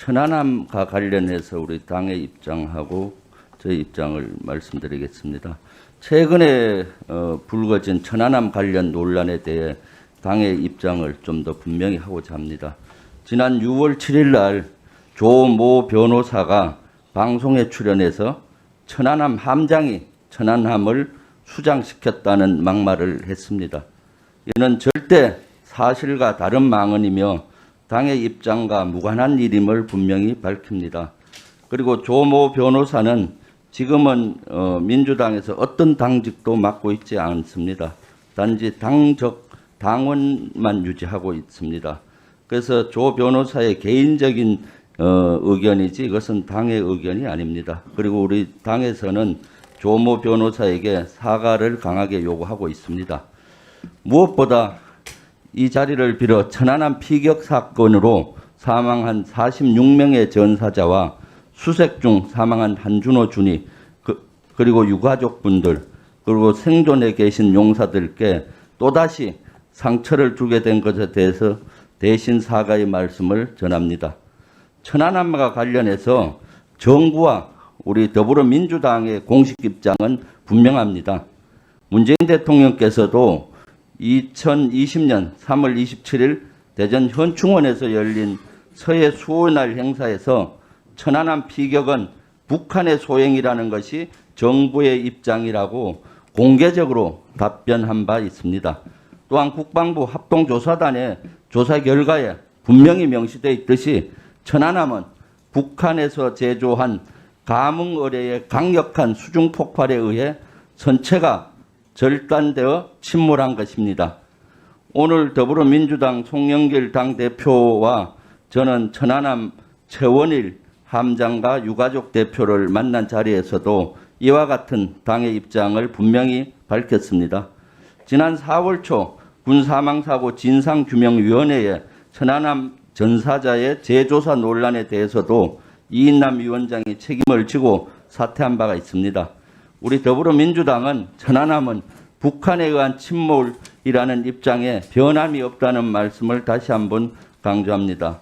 천안함과 관련해서 우리 당의 입장하고 저희 입장을 말씀드리겠습니다. 최근에 어, 불거진 천안함 관련 논란에 대해 당의 입장을 좀 더 분명히 하고자 합니다. 지난 6월 7일 날 조 모 변호사가 방송에 출연해서 천안함 함장이 천안함을 수장시켰다는 막말을 했습니다. 이는 절대 사실과 다른 망언이며 당의 입장과 무관한 일임을 분명히 밝힙니다. 그리고 조모 변호사는 지금은 어, 민주당에서 어떤 당직도 맡고 있지 않습니다. 단지 당적 당원만 유지하고 있습니다. 그래서 조 변호사의 개인적인 어, 의견이지 이것은 당의 의견이 아닙니다. 그리고 우리 당에서는 조모 변호사에게 사과를 강하게 요구하고 있습니다. 무엇보다 이 자리를 빌어 천안함 피격 사건으로 사망한 46명의 전사자와 수색 중 사망한 한준호 준이 그, 그리고 유가족분들 그리고 생존해 계신 용사들께 또다시 상처를 주게 된 것에 대해서 대신 사과의 말씀을 전합니다. 천안함과 관련해서 정부와 우리 더불어민주당의 공식 입장은 분명합니다. 문재인 대통령께서도 2020년 3월 27일 대전 현충원에서 열린 서해 수호날 행사에서 천안함 피격은 북한의 소행이라는 것이 정부의 입장이라고 공개적으로 답변한 바 있습니다. 또한 국방부 합동조사단의 조사 결과에 분명히 명시되어 있듯이 천안함은 북한에서 제조한 감흥어뢰의 강력한 수중 폭발에 의해 전체가 절단되어 침몰한 것입니다. 오늘 더불어민주당 송영길 당대표와 저는 천안함 최원일 함장과 유가족 대표를 만난 자리에서도 이와 같은 당의 입장을 분명히 밝혔습니다. 지난 4월 초 군사망사고 진상규명위원회에 천안함 전사자의 재조사 논란에 대해서도 이인남 위원장이 책임을 지고 사퇴한 바가 있습니다. 우리 더불어민주당은 천안함은 북한에 의한 침몰이라는 입장에 변함이 없다는 말씀을 다시 한번 강조합니다.